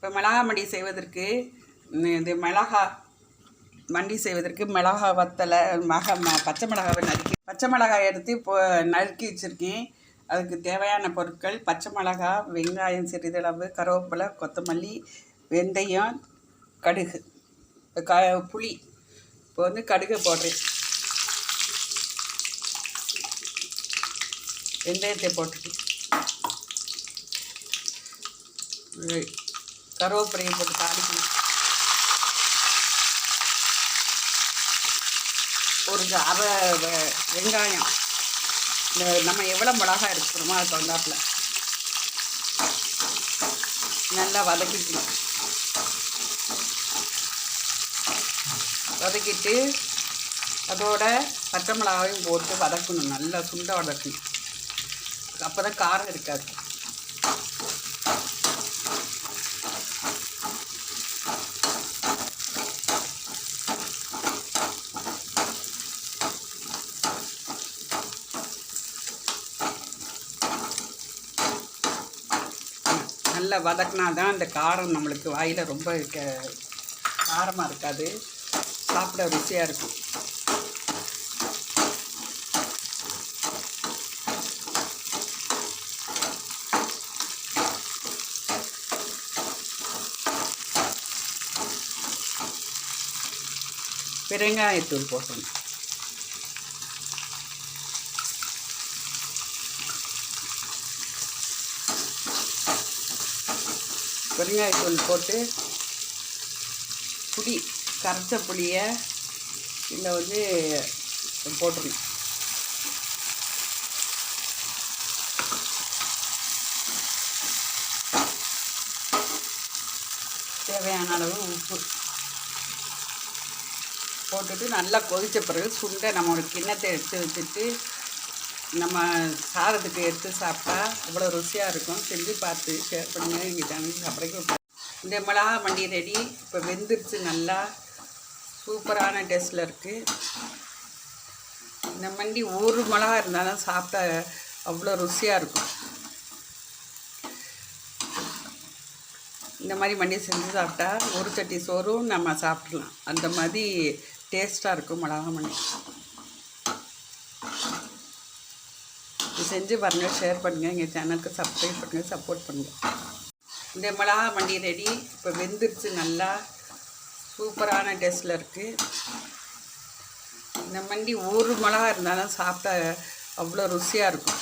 இப்போ மிளகா மண்டி செய்வதற்கு இது மிளகா மண்டி செய்வதற்கு மிளகா வத்தலை மக ம பச்சை மிளகாவை நறுக்கி பச்சை மிளகாய் எடுத்து இப்போ நறுக்கி வச்சுருக்கேன். அதுக்கு தேவையான பொருட்கள் பச்சை மிளகா வெங்காயம் சிறிதளவு கருவேப்பிலை கொத்தமல்லி வெந்தயம் கடுகு. க புளி. இப்போ வந்து கடுகு போடுறேன். வெந்தயத்தை போட்டுட்டு. கருவேப்பிலையை போட்டு தாளிக்கணும். ஒரு அரை வெங்காயம். இந்த நம்ம எவ்வளோ மிளகா எடுத்துக்கிறோமோ அது தகுந்தாப்புல. நல்லா வதக்கிக்கணும். வதக்கிட்டு அதோட பச்சை மிளகாவையும் போட்டு வதக்கணும். நல்லா சுண்ட வதக்கணும். அப்போ தான் காரம் இருக்காது. நல்லா வதக்கினா தான் அந்த காரம் நம்மளுக்கு வாயில் ரொம்ப இருக்க காரமாக இருக்காது. சாப்பிட ருசியாக இருக்கும். பெருங்காயத்தூள் போட்டணும் பெருங்காயத்தூள் போட்டு புளி கரைச்ச புளியை இதில் வந்து போட்டுக்கணும். தேவையான அளவு உப்பு போட்டுட்டு நல்லா கொதித்த பிறகு சுண்டை நம்ம ஒரு கிண்ணத்தை எடுத்து வச்சுட்டு நம்ம சாதத்துக்கு எடுத்து சாப்பிட்டா அவ்வளோ ருசியாக இருக்கும். செஞ்சு பார்த்து ஷேர் பண்ணுங்கள் எங்கள் சேனலுக்கு சாப்பிட்றதுக்கு இந்த மிளகா மண்டி ரெடி இப்போ வெந்துருச்சு நல்லா. சூப்பரான டேஸ்ட்டில் இருக்குது இந்த மண்டி ஒரு மிளகா இருந்தாலும் சாப்பிட்டா அவ்வளோ ருசியாக இருக்கும். இந்த மாதிரி மண்டி செஞ்சு சாப்பிட்டா ஒரு சட்டி சோறும் நம்ம சாப்பிட்லாம். அந்த மாதிரி டேஸ்ட்டாக இருக்கும் மிளகா மண்டி இது செஞ்சு பாருங்கள் ஷேர் பண்ணுங்கள் எங்கள் சேனலுக்கு சப்ஸ்கிரைப் பண்ணுங்கள் சப்போர்ட் பண்ணுங்கள் இந்த மிளகா மண்டி ரெடி இப்போ வெந்துருச்சு நல்லா சூப்பரான டேஸ்டில் இருக்குது இந்த மண்டி ஒரு மிளகா இருந்தாலும் சாப்பிட்டா அவ்வளோ ருசியாக இருக்கும்.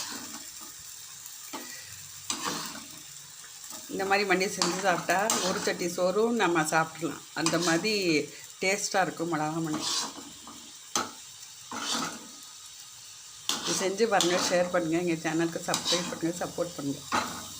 இந்த மாதிரி மண்டி செஞ்சு சாப்பிட்டா ஒரு சட்டி சோறும் நம்ம சாப்பிட்லாம். அந்த மாதிரி டேஸ்ட்டாக இருக்கும் மிளகா மண்டி. செஞ்சு பாருங்கள் ஷேர் பண்ணுங்கள் எங்கள் சேனலுக்கு சப்ஸ்கிரைப் பண்ணுங்கள் சப்போர்ட் பண்ணுங்கள்